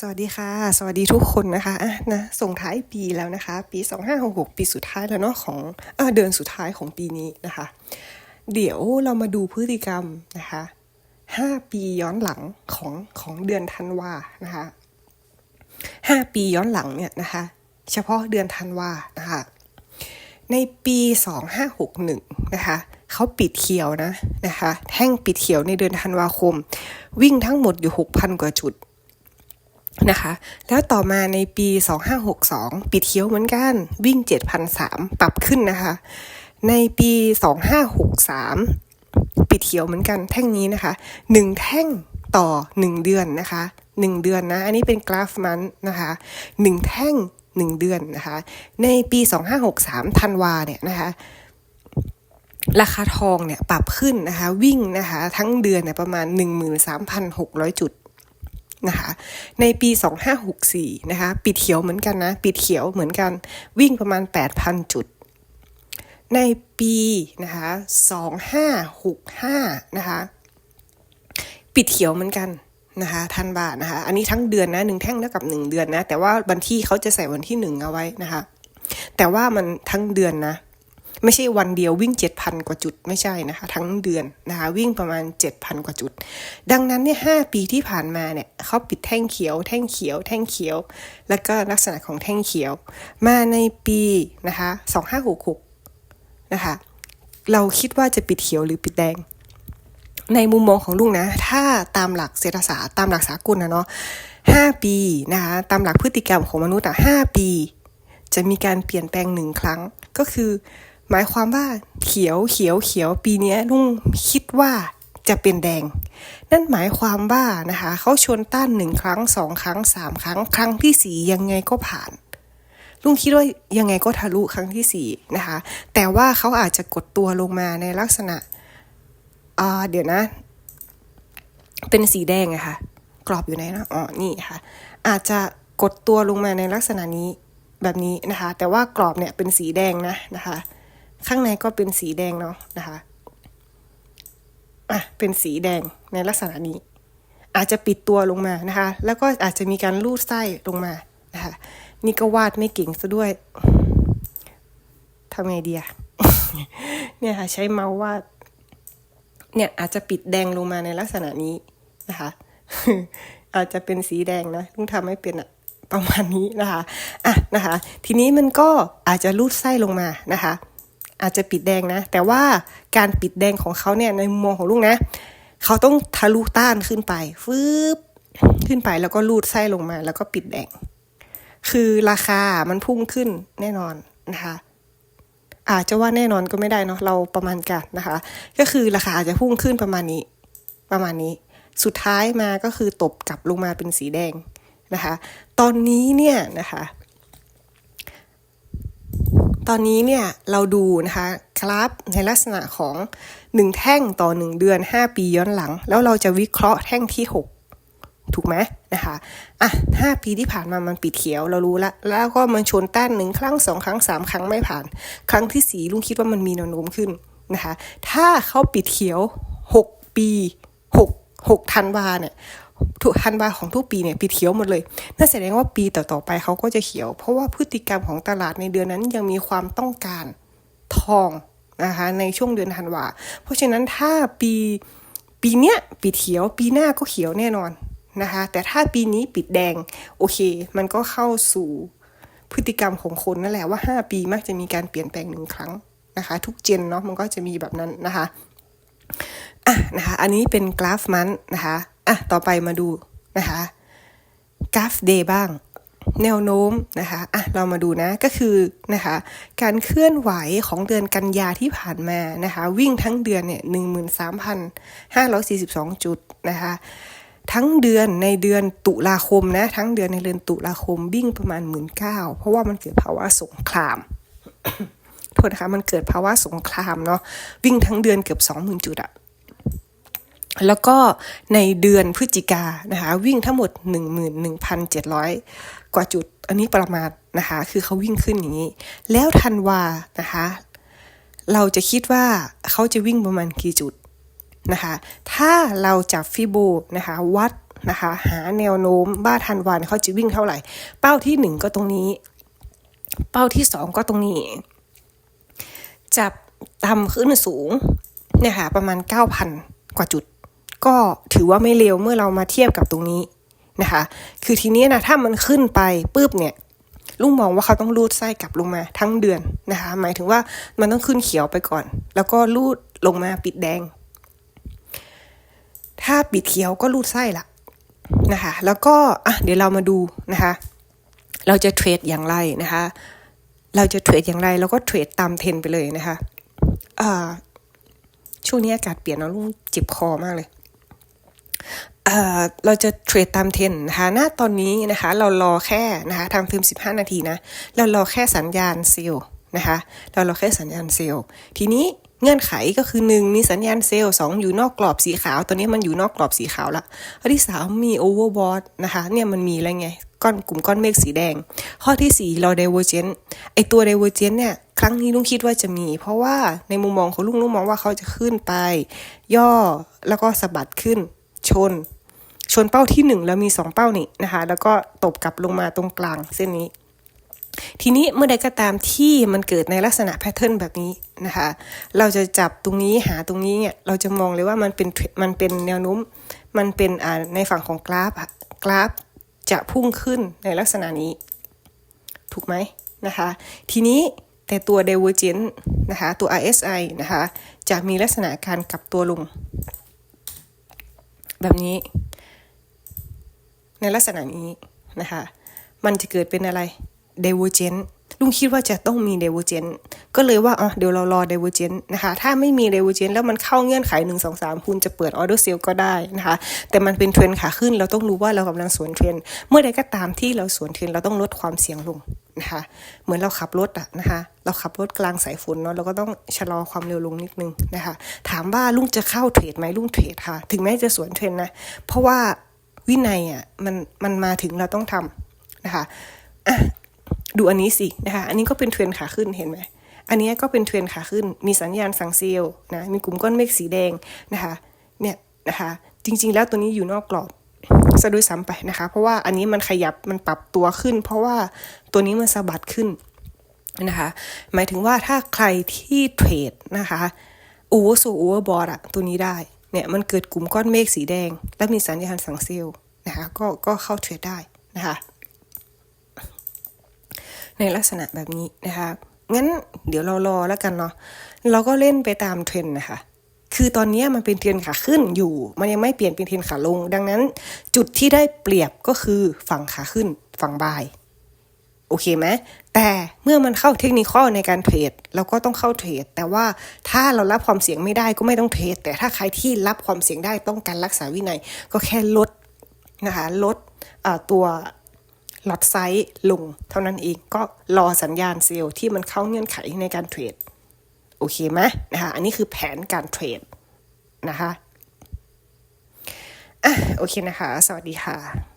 สวัสดีค่ะ สวัสดีทุกคนนะคะอะนะส่งท้ายปีแล้วนะคะ ปี 2566 ปีสุดท้ายแล้วเนาะของเอเดือนสุดท้ายของปีนี้นะคะ เดี๋ยวเรามาดูพฤติกรรมนะคะ5ปีย้อนหลังของของเดือนธันวานะคะ5ปีย้อนหลังเนี่ยนะคะ เฉพาะเดือนธันวานะคะในปี 2561นะคะเขาปิดเขียวนะนะคะแท่งปิดเขียวในเดือนธันวาคม วิ่งทั้งหมดอยู่ 6,000 กว่าจุด นะคะ แล้วต่อมาในปี 2562 ปิดเขียวเหมือนกัน วิ่ง 7,003 ปรับขึ้นนะคะ ในปี 2563 ปิดเขียวเหมือนกันแท่งนี้นะคะ 1 แท่งต่อ 1 เดือนนะคะ 1 เดือนนะ อันนี้เป็นกราฟมันนะคะ 1 แท่ง 1 เดือนนะคะ ในปี 2563ธันวาเนี่ยนะคะราคาทองเนี่ยปรับขึ้นนะคะวิ่งนะคะทั้งเดือนเนี่ยประมาณ 13,600 จุด นะคะในปี 2564 นะคะปิดเขียวเหมือนกันนะ ปิดเขียวเหมือนกัน วิ่งประมาณ 8,000 จุด ในปีนะคะ2565 นะคะปิดเขียวเหมือนกันนะคะทันบาทนะคะ อันนี้ทั้งเดือนนะหนึ่งแท่งเท่ากับ1เดือนนะ แต่ว่าวันที่เขาจะใส่วันที่1เอาไว้นะคะ แต่ว่ามันทั้งเดือนนะ ไม่ใช่วันเดียววิ่ง 7,000 กว่าจุดไม่ใช่นะคะ ทั้งเดือนนะคะวิ่งประมาณ 7,000 กว่าจุด ดังนั้นเนี่ยหปีที่ผ่านมาเนี่ยเขาปิดแท่งเขียว แท่งเขียว แท่งเขียว แล้วก็ลักษณะของแท่งเขียว มาในปีนะคะ2566นะคะเราคิดว่าจะปิดเขียวหรือปิดแดง ในมุมมองของลุงนะ ถ้าตามหลักเศรษฐศาสตร์ตามหลักสากลนะเนาะ5ปีนะคะตามหลักพฤติกรรมของมนุษย์อะ5ปี จะมีการเปลี่ยนแปลงหนึ่งครั้งก็คือ หมายความว่าเขียวเขียวเขียวปีนี้ลุงคิดว่าจะเป็นแดง นั่นหมายความว่านะคะเขาชนต้านหนึ่งครั้งสองครั้งสามครั้ง ครั้งที่สี่ยังไงก็ผ่าน ลุงคิดว่ายังไงก็ทะลุครั้งที่สี่นะคะแต่ว่าเขาอาจจะกดตัวลงมาในลักษณะเดี๋ยวนะ เป็นสีแดงอะค่ะกรอบอยู่ไหนนะอ๋อนี่ค่ะ อาจจะกดตัวลงมาในลักษณะนี้แบบนี้นะคะ แต่ว่ากรอบเนี่ยเป็นสีแดงนะนะคะ ข้างในก็เป็นสีแดงเนาะนะคะอะเป็นสีแดงในลักษณะนี้ อาจจะปิดตัวลงมานะคะ แล้วก็อาจจะมีการลูดไส้ลงมานะคะนี่ก็วาดไม่เก่งซะด้วยทำไงดีอะเนี่ยค่ะใช้เมาส์วาดเนี่ยอาจจะปิดแดงลงมาในลักษณะนี้นะคะ อาจจะเป็นสีแดงนะลุงทำไม่เป็นอะประมาณนี้นะคะอะนะคะ ทีนี้มันก็อาจจะลูดไส้ลงมานะคะ อาจจะปิดแดงนะ แต่ว่าการปิดแดงของเขาเนี่ยในมุมมองของลูกนะ เขาต้องทะลุต้านขึ้นไปฟืบขึ้นไปแล้วก็ลูดไส้ลงมา แล้วก็ปิดแดง คือราคามันพุ่งขึ้นแน่นอนนะคะอาจจะว่าแน่นอนก็ไม่ได้เนาะเราประมาณกันนะคะ ก็คือราคาอาจจะพุ่งขึ้นประมาณนี้ ประมาณนี้ สุดท้ายมาก็คือตบกลับลงมาเป็นสีแดงนะคะ ตอนนี้เนี่ยนะคะ ตอนนี้เนี่ยเราดูนะคะกราฟในลักษณะของ 1 แท่งต่อ 1 เดือน 5 ปีย้อนหลัง แล้วเราจะวิเคราะห์แท่งที่ 6 ถูกไหมนะคะอะ5ปีที่ผ่านมามันปิดเขียวเรารู้ละแล้วก็มันชนต้านหนึ่งครั้งสองครั้งสามครั้งไม่ผ่าน ครั้งที่สี่ลุงคิดว่ามันมีแนวโน้มขึ้นนะคะถ้าเขาปิดเขียว 6 ปี 6 6ธันวาเนี่ย ทุกธันวาของทุกปีเนี่ยปิดเขียวหมดเลยนั่นแสดงว่าปีต่อๆไปเขาก็จะเขียว เพราะว่าพฤติกรรมของตลาดในเดือนนั้นยังมีความต้องการทองนะคะในช่วงเดือนธันวาเพราะฉะนั้นถ้าปีปีเนี้ยปิดเขียว ปีหน้าก็เขียวแน่นอนนะคะแต่ถ้าปีนี้ปิดแดงโอเค มันก็เข้าสู่พฤติกรรมของคนนั่นแหละว่า 5 ปีมักจะมีการเปลี่ยนแปลงหนึ่งครั้งนะคะทุกเจนเนาะมันก็จะมีแบบนั้นนะคะอะนะคะอันนี้เป็นกราฟมันนะคะ อะต่อไปมาดูนะคะกราฟเดย์บ้าง แนวโน้มนะคะอะเรามาดูนะก็คือนะคะการเคลื่อนไหวของเดือนกันยาที่ผ่านมานะคะวิ่งทั้งเดือนเนี่ยหนึ่งหมื่นสามพันห้าร้อยสี่สิบสองจุดนะคะทั้งเดือนในเดือนตุลาคมนะทั้งเดือนในเดือนตุลาคมวิ่งประมาณหมื่นเก้าเพราะว่ามันเกิดภาวะสงครามโทษนะคะมันเกิดภาวะสงครามเนาะวิ่งทั้งเดือนเกือบสองหมื่นจุดอะ แล้วก็ในเดือนพฤศจิกานะคะวิ่งทั้งหมด 11,700 กว่าจุด อันนี้ประมาณนะคะคือเขาวิ่งขึ้นอย่างนี้ แล้วธันวานะคะเราจะคิดว่าเขาจะวิ่งประมาณกี่จุดนะคะถ้าเราจับฟิโบนะคะวัดนะคะหาแนวโน้มว่าทันวันเขาจะวิ่งเท่าไหร่ เป้าที่หนึ่งก็ตรงนี้ เป้าที่สองก็ตรงนี้ จับต่ำขึ้นสูงเนี่ยค่ะประมาณ 9,000 กว่าจุด ก็ถือว่าไม่เร็วเมื่อเรามาเทียบกับตรงนี้นะคะ คือทีนี้นะถ้ามันขึ้นไปปุ๊บเนี่ยลุงมองว่าเขาต้องรูดไส้กลับลงมาทั้งเดือนนะคะ หมายถึงว่ามันต้องขึ้นเขียวไปก่อน แล้วก็รูดลงมาปิดแดง ถ้าปิดเขียวก็รูดไส้ละนะคะ แล้วก็อะเดี๋ยวเรามาดูนะคะ เราจะเทรดอย่างไรนะคะ เราจะเทรดอย่างไรแล้วก็เทรดตามเทรนไปเลยนะคะอ่าช่วงนี้อากาศเปลี่ยนเนาะลุงเจ็บคอมากเลย เราจะเทรดตามเทรนนะคะณตอนนี้นะคะ เรารอแค่นะคะทำฟิล์ม15 นาทีนะ เรารอแค่สัญญาณเซลล์นะคะ เรารอแค่สัญญาณเซลล์ทีนี้เงื่อนไขก็คือ 1 มีสัญญาณเซลล์2อยู่นอกกรอบสีขาว ตอนนี้มันอยู่นอกกรอบสีขาวละข้อที่ 3 มีโอเวอร์บอทนะคะ เนี่ยมันมีอะไรไง ก้อนกลุ่มก้อนเมฆสีแดง ข้อที่ 4 เราเดเวอร์เจนไอตัวเดเวอร์เจนเนี่ย ครั้งนี้ลุงคิดว่าจะมี เพราะว่าในมุมมองของลุงลุงมองว่าเขาจะขึ้นไป ย่อแล้วก็สะบัดขึ้น ชน ชนเป้าที่หนึ่งแล้วมีสองเป้านี่นะคะ แล้วก็ตบกลับลงมาตรงกลางเส้นนี้ ทีนี้เมื่อใดก็ตามที่มันเกิดในลักษณะแพทเทิร์นแบบนี้นะคะ เราจะจับตรงนี้หาตรงนี้เนี่ยเราจะมองเลยว่ามันเป็นมันเป็นแนวโน้มมันเป็นอ่าในฝั่งของกราฟอะกราฟจะพุ่งขึ้นในลักษณะนี้ ถูกไหมนะคะ ทีนี้แต่ตัว divergent นะคะ ตัว RSI นะคะ จะมีลักษณะการกลับตัวลง แบบนี้ ในลักษณะนี้นะคะ มันจะเกิดเป็นอะไร divergent ลุงคิดว่าจะต้องมี divergent ก็เลยว่าอ๋อเดี๋ยวเรารอ divergent นะคะ ถ้าไม่มี divergent แล้วมันเข้าเงื่อนไข 1 2 3 คุณจะเปิด order sale ก็ได้นะคะ แต่มันเป็นเทรนขาขึ้น เราต้องรู้ว่าเรากำลังสวนเทรนเมื่อใดก็ตามที่เราสวนเทรนเราต้องลดความเสี่ยงลงนะคะ เหมือนเราขับรถอะนะคะ เราขับรถกลางสายฝนเนาะ เราก็ต้องชะลอความเร็วลงนิดนึงนะคะ ถามว่าลุงจะเข้าเทรดไหมลุงเทรดค่ะ ถึงแม้จะสวนเทรนนะ เพราะว่าวินัยอะมันมันมาถึงเราต้องทำนะคะะดูอันนี้สินะคะ อันนี้ก็เป็นเทรนขาขึ้นเห็นไหม อันนี้ก็เป็นเทรนขาขึ้น มีสัญญาณสั่งเซลล์นะ มีกลุ่มก้อนเมฆสีแดงนะคะ เนี่ยนะคะ จริง ๆ แล้วตัวนี้อยู่นอกกรอบซะด้วยซ้ำไปนะคะ เพราะว่าอันนี้มันขยับ มันปรับตัวขึ้น เพราะว่าตัวนี้มันสะบัดขึ้นนะคะ หมายถึงว่าถ้าใครที่เทรดนะคะโอเวอร์โซโอเวอร์บอร์อะตัวนี้ได้ เนี่ยมันเกิดกลุ่มก้อนเมฆสีแดง แล้วมีสัญญาณสั่งเซลล์นะคะ ก็ก็เข้าเทรดได้นะคะ ในลักษณะแบบนี้นะคะ งั้นเดี๋ยวเรารอแล้วกันเนาะเราก็เล่นไปตามเทรนนะคะคือตอนนี้มันเป็นเทรนขาขึ้นอยู่ มันยังไม่เปลี่ยนเป็นเทรนขาลง ดังนั้น จุดที่ได้เปรียบก็คือฝั่งขาขึ้นฝั่งบาย โอเคไหมแต่เมื่อมันเข้าเทคนิคในการเทรดเราก็ต้องเข้าเทรด แต่ว่าถ้าเรารับความเสี่ยงไม่ได้ก็ไม่ต้องเทรด แต่ถ้าใครที่รับความเสี่ยงได้ต้องการรักษาวินัย ก็แค่ลดนะคะลดตัว ล็อตไซส์ลง เท่านั้นเองก็รอสัญญาณเซลล์ที่มันเข้าเงื่อนไขในการเทรดโอเคไหมนะคะอันนี้คือแผนการเทรดนะคะอะโอเคนะคะ สวัสดีค่ะ